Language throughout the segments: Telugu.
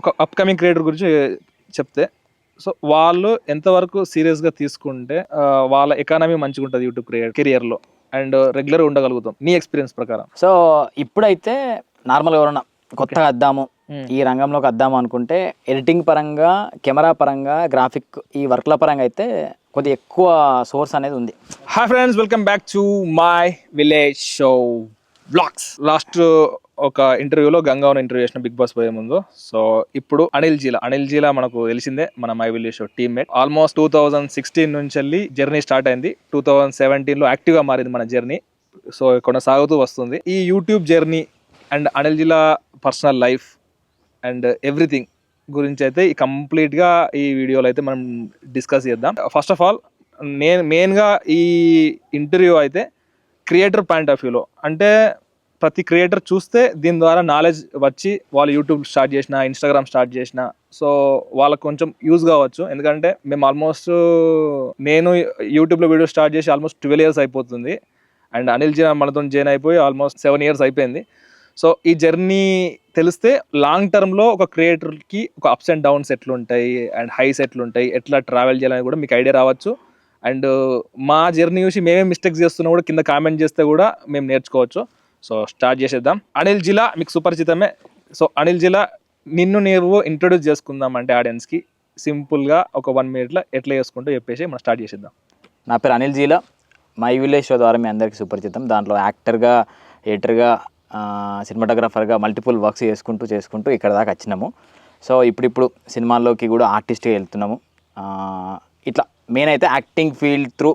ఒక అప్కమింగ్ క్రియేటర్ గురించి చెప్తే సో వాళ్ళు ఎంతవరకు సీరియస్గా తీసుకుంటే వాళ్ళ ఎకానమీ మంచిగా ఉంటుంది యూట్యూబ్ క్రియేట్ కెరియర్లో అండ్ రెగ్యులర్ ఉండగలుగుతాం. నీ ఎక్స్పీరియన్స్ ప్రకారం. సో ఇప్పుడైతే నార్మల్ ఎవరన్నా కొత్తగా వద్దాము ఈ రంగంలోకి వద్దాము అనుకుంటే ఎడిటింగ్ పరంగా కెమెరా పరంగా గ్రాఫిక్ ఈ వర్క్ల పరంగా అయితే కొద్దిగా ఎక్కువ సోర్స్ అనేది ఉంది. Hi friends welcome back to my village show vlogs last ఒక ఇంటర్వ్యూలో గంగావన్ ఇంటర్వ్యూ చేసిన బిగ్ బాస్ పోయే ముందు. సో ఇప్పుడు అనిల్ జీలా అనిల్ జీలా మనకు తెలిసిందే మన my village show team mate almost two thousand sixteen నుంచి వెళ్ళి జర్నీ స్టార్ట్ అయింది. టూ థౌజండ్ సెవెంటీన్లో యాక్టివ్గా మారింది మన జర్నీ సో కొనసాగుతూ వస్తుంది. ఈ యూట్యూబ్ జర్నీ అండ్ అనిల్ జిల్లా పర్సనల్ లైఫ్ అండ్ ఎవ్రీథింగ్ గురించి అయితే ఈ కంప్లీట్గా ఈ వీడియోలో అయితే మనం డిస్కస్ చేద్దాం. ఫస్ట్ ఆఫ్ ఆల్ నేను మెయిన్గా ఈ ఇంటర్వ్యూ అయితే క్రియేటర్ పాయింట్ ఆఫ్ వ్యూలో అంటే ప్రతి క్రియేటర్ చూస్తే దీని ద్వారా నాలెడ్జ్ వచ్చి వాళ్ళు యూట్యూబ్ స్టార్ట్ చేసిన ఇన్స్టాగ్రామ్ స్టార్ట్ చేసిన. సో వాళ్ళకు కొంచెం యూజ్ కావచ్చు. ఎందుకంటే మేము ఆల్మోస్ట్ నేను యూట్యూబ్లో వీడియో స్టార్ట్ చేసి ఆల్మోస్ట్ ట్వెల్వ్ ఇయర్స్ అయిపోతుంది. అండ్ అనిల్ జీ మనతో జాయిన్ అయిపోయి ఆల్మోస్ట్ సెవెన్ ఇయర్స్ అయిపోయింది. సో ఈ జర్నీ తెలిస్తే లాంగ్ టర్మ్లో ఒక క్రియేటర్కి ఒక అప్స్ అండ్ డౌన్స్ ఎట్లుంటాయి అండ్ హైస్ ఎట్లుంటాయి ఎట్లా ట్రావెల్ చేయాలని కూడా మీకు ఐడియా రావచ్చు. అండ్ మా జర్నీ చూసి మేమే మిస్టేక్స్ చేస్తున్నా కూడా కింద కామెంట్ చేస్తే కూడా మేము నేర్చుకోవచ్చు. సో స్టార్ట్ చేసేద్దాం. అనిల్ జిలా మీకు సుపరిచితమే. సో అనిల్ జిలా నిన్ను నీవు ఇంట్రొడ్యూస్ చేసుకుందాం అంటే ఆడియన్స్కి సింపుల్గా ఒక వన్ మినిట్లో ఎట్లా చేసుకుంటూ చెప్పేసి మనం స్టార్ట్ చేసేద్దాం. నా పేరు Anil Geela my village show ద్వారా మీ అందరికీ సుపరిచితం. దాంట్లో యాక్టర్గా ఎడిటర్గా సినిమాటోగ్రాఫర్గా మల్టిపుల్ వర్క్స్ చేసుకుంటూ చేసుకుంటూ ఇక్కడ దాకా వచ్చినాము. సో ఇప్పుడిప్పుడు సినిమాల్లోకి కూడా ఆర్టిస్ట్గా వెళ్తున్నాము. ఇట్లా మెయిన్ అయితే యాక్టింగ్ ఫీల్డ్ త్రూ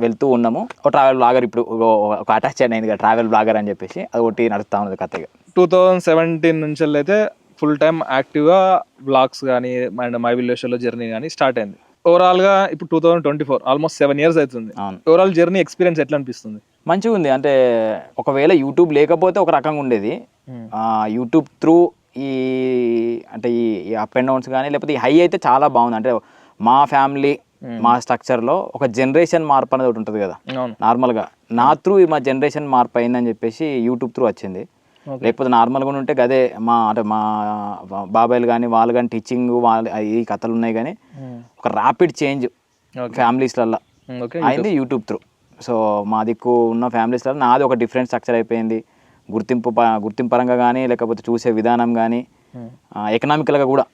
వెళ్తూ ఉన్నాము. ఒక ట్రావెల్ బ్లాగర్ ఇప్పుడు ఒక- అటాచ్ అయింది కదా ట్రావెల్ బ్లాగర్ అని చెప్పేసి అది ఒకటి నడుస్తూ ఉన్నది కథగా. టూ థౌజండ్ సెవెంటీన్ నుంచి అయితే ఫుల్ టైం యాక్టివ్గా బ్లాగ్స్ కానీ అండ్ మై విలేజ్లో జర్నీ కానీ స్టార్ట్ అయింది. ఓవరాల్గా ఇప్పుడు two thousand twenty four almost seven years అవుతుంది ఓవరాల్ జర్నీ ఎక్స్పీరియన్స్ ఎట్లా అనిపిస్తుంది? మంచిగా ఉంది. అంటే ఒకవేళ యూట్యూబ్ లేకపోతే ఒక రకంగా ఉండేది. యూట్యూబ్ త్రూ ఈ అంటే ఈ అప్ అండ్ డౌన్స్ కానీ లేకపోతే ఈ హై అయితే చాలా బాగుంది. అంటే మా ఫ్యామిలీ మా స్ట్రక్చర్లో ఒక జనరేషన్ మార్పు అనేది ఒకటి ఉంటుంది కదా. నార్మల్గా నా త్రూ మా జనరేషన్ మార్పు అయిందని చెప్పేసి యూట్యూబ్ త్రూ వచ్చింది. లేకపోతే నార్మల్గా ఉంటే గదే మా అంటే మా బాబాయిలు కానీ వాళ్ళు కానీ టీచింగ్ వాళ్ళు ఈ కథలు ఉన్నాయి కానీ ఒక ర్యాపిడ్ చేంజ్. ఫ్యామిలీస్లల్లో అయింది యూట్యూబ్ త్రూ సో మా దిక్కు ఉన్న ఫ్యామిలీస్లో నాది ఒక డిఫరెంట్ స్ట్రక్చర్ అయిపోయింది. గుర్తింపు గుర్తింపు పరంగా కానీ లేకపోతే చూసే విధానం కానీ ఎకనామికల్గా కూడా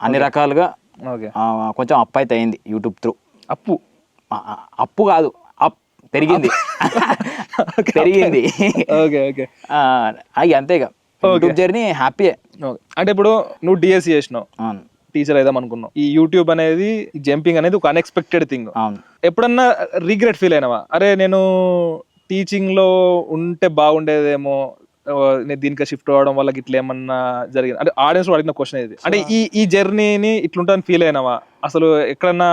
అన్ని రకాలుగా కొంచెం అప్ అయితే అయింది యూట్యూబ్ త్రూ. అప్పు. అప్పు కాదు అప్ పెరిగింది. పెరిగింది. Okay okay. అయ్యి అంతేగా యూట్యూబ్ జర్నీ హ్యాపీయే. ఓకే. అంటే ఇప్పుడు నువ్వు డిఎస్సి చేసినావు. టీచర్ అయిదాం అనుకున్నావు. ఈ యూట్యూబ్ అనేది జంపింగ్ అనేది ఒక అన్ఎక్స్పెక్టెడ్ థింగ్ ఎప్పుడన్నా రిగ్రెట్ ఫీల్ అయినావా? అరే నేను టీచింగ్లో ఉంటే బాగుండేదేమో నేను దీనికి షిఫ్ట్ అవ్వడం వల్ల ఇట్లా ఏమన్నా జరిగింది? అంటే ఆడియన్స్ అడిగిన క్వశ్చన్ ఇది. అంటే ఈ ఈ జర్నీని ఇట్లుంటుందని ఫీల్ అయినావా? అసలు ఎక్కడన్నా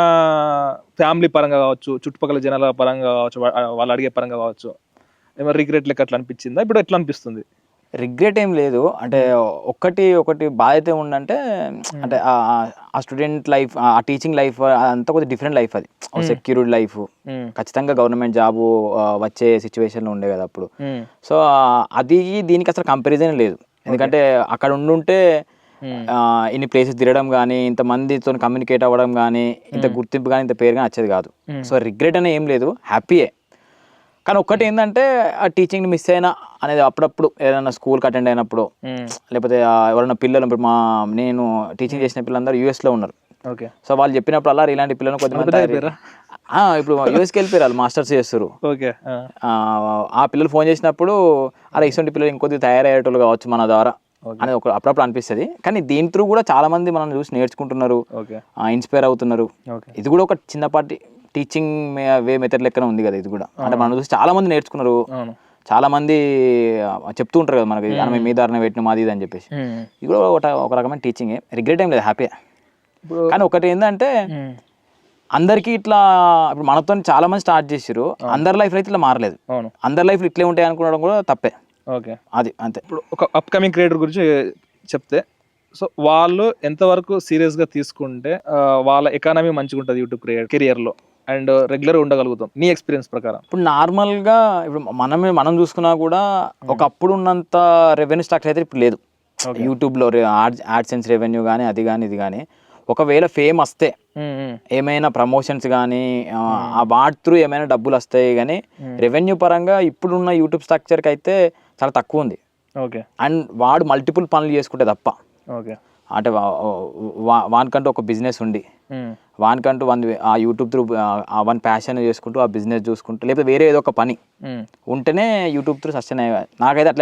ఫ్యామిలీ పరంగా కావచ్చు చుట్టుపక్కల జనాల పరంగా కావచ్చు వాళ్ళు అడిగే పరంగా కావచ్చు ఏమైనా రిగ్రెట్ లెక్క అట్లా అనిపించిందా? ఇప్పుడు ఎట్లా అనిపిస్తుంది? రిగ్రెట్ ఏం లేదు. అంటే ఒక్కటి ఒకటి బాధ అయితే ఉందంటే అంటే ఆ- స్టూడెంట్ లైఫ్ ఆ టీచింగ్ లైఫ్ అంతా కొద్దిగా డిఫరెంట్ లైఫ్ అది. Secured life. ఖచ్చితంగా గవర్నమెంట్ జాబు వచ్చే సిచ్యువేషన్లో ఉండే కదా అప్పుడు. సో అది దీనికి అసలు కంపారిజన్ లేదు. ఎందుకంటే అక్కడ ఉండుంటే ఇన్ని ప్లేసెస్ తిరగడం కానీ ఇంతమందితో కమ్యూనికేట్ అవ్వడం కానీ ఇంత గుర్తింపు కానీ ఇంత పేరు కానీ వచ్చేది కాదు. సో రిగ్రెట్ అనే ఏం లేదు. హ్యాపీయే కానీ ఒక్కటి ఏంటంటే ఆ టీచింగ్ మిస్ అయినా అనేది అప్పుడప్పుడు ఏదైనా స్కూల్కి అటెండ్ అయినప్పుడు. లేకపోతే ఎవరైనా పిల్లలు ఇప్పుడు మా నేను టీచింగ్ చేసిన పిల్లలందరూ యూఎస్లో ఉన్నారు. ఓకే. సో వాళ్ళు చెప్పినప్పుడు అలా ఇలాంటి పిల్లలు కొద్దిమంది ఇప్పుడు యూఎస్కి వెళ్ళిపోయారు వాళ్ళు మాస్టర్స్ చేస్తారు ఓకే. ఆ. పిల్లలు ఫోన్ చేసినప్పుడు అలా ఇటువంటి పిల్లలు ఇంకొద్ది తయారయ్యేటోళ్ళు కావచ్చు మన ద్వారా అనేది ఒక అప్పుడప్పుడు అనిపిస్తుంది. కానీ దీని త్రూ కూడా చాలా మంది మనం చూసి నేర్చుకుంటున్నారు. ఇన్స్పైర్ అవుతున్నారు. ఇది కూడా ఒక చిన్నపాటి టీచింగ్ వే మెథడ్ లెక్కన ఉంది కదా ఇది కూడా. అంటే మనం చూసి చాలా మంది నేర్చుకున్నారు. చాలా మంది చెప్తూ ఉంటారు కదా మనకి "అన్న, మేము. మీ దారిన పెట్టిన మాది ఇది అని చెప్పేసి. ఇది కూడా ఒక ఒక రకమైన టీచింగే రిగ్రెట్ ఏం లేదు హ్యాపీ కానీ ఒకటి ఏంటంటే. అందరికీ ఇట్లా ఇప్పుడు మనతో చాలా మంది స్టార్ట్ చేసారు అందరి లైఫ్ అయితే ఇట్లా మారలేదు. అందరి లైఫ్ ఇట్లే ఉంటాయి అనుకోవడం కూడా తప్పే. ఓకే. అది అంతే. ఇప్పుడు ఒక అప్కమింగ్ క్రియేటర్ గురించి చెప్తే సో వాళ్ళు ఎంతవరకు సీరియస్గా తీసుకుంటే వాళ్ళ ఎకానమీ మంచిగా ఉంటుంది యూట్యూబ్ క్రియేట్ కెరియర్లో అండ్ రెగ్యులర్ ఉండగలుగుతాం. నీ ఎక్స్పీరియన్స్ ప్రకారం. ఇప్పుడు నార్మల్గా ఇప్పుడు మనమే మనం చూసుకున్నా కూడా ఒకప్పుడు ఉన్నంత రెవెన్యూ స్ట్రక్చర్ అయితే ఇప్పుడు లేదు. యూట్యూబ్లో యాడ్ యాడ్సెన్స్ రెవెన్యూ కానీ అది కానీ ఇది కానీ ఒకవేళ ఫేమ్ వస్తే. ఏమైనా ప్రమోషన్స్ కానీ ఆ వాటి త్రూ ఏమైనా డబ్బులు వస్తాయి కానీ రెవెన్యూ పరంగా ఇప్పుడున్న యూట్యూబ్ స్ట్రక్చర్కి అయితే చాలా తక్కువ ఉంది. ఓకే. అండ్ వాడు మల్టిపుల్ పనులు చేసుకుంటే తప్ప ఓకే. అంటే వానికంటూ ఒక బిజినెస్ ఉండి వానికంటూ వన్ ఆ యూట్యూబ్ త్రూ ఆ వన్ ప్యాషన్ చేసుకుంటూ ఆ బిజినెస్ చూసుకుంటూ లేకపోతే వేరే ఏదో ఒక పని. ఉంటేనే యూట్యూబ్ త్రూ సస్టైన్ అయ్యే నాకైతే అట్లా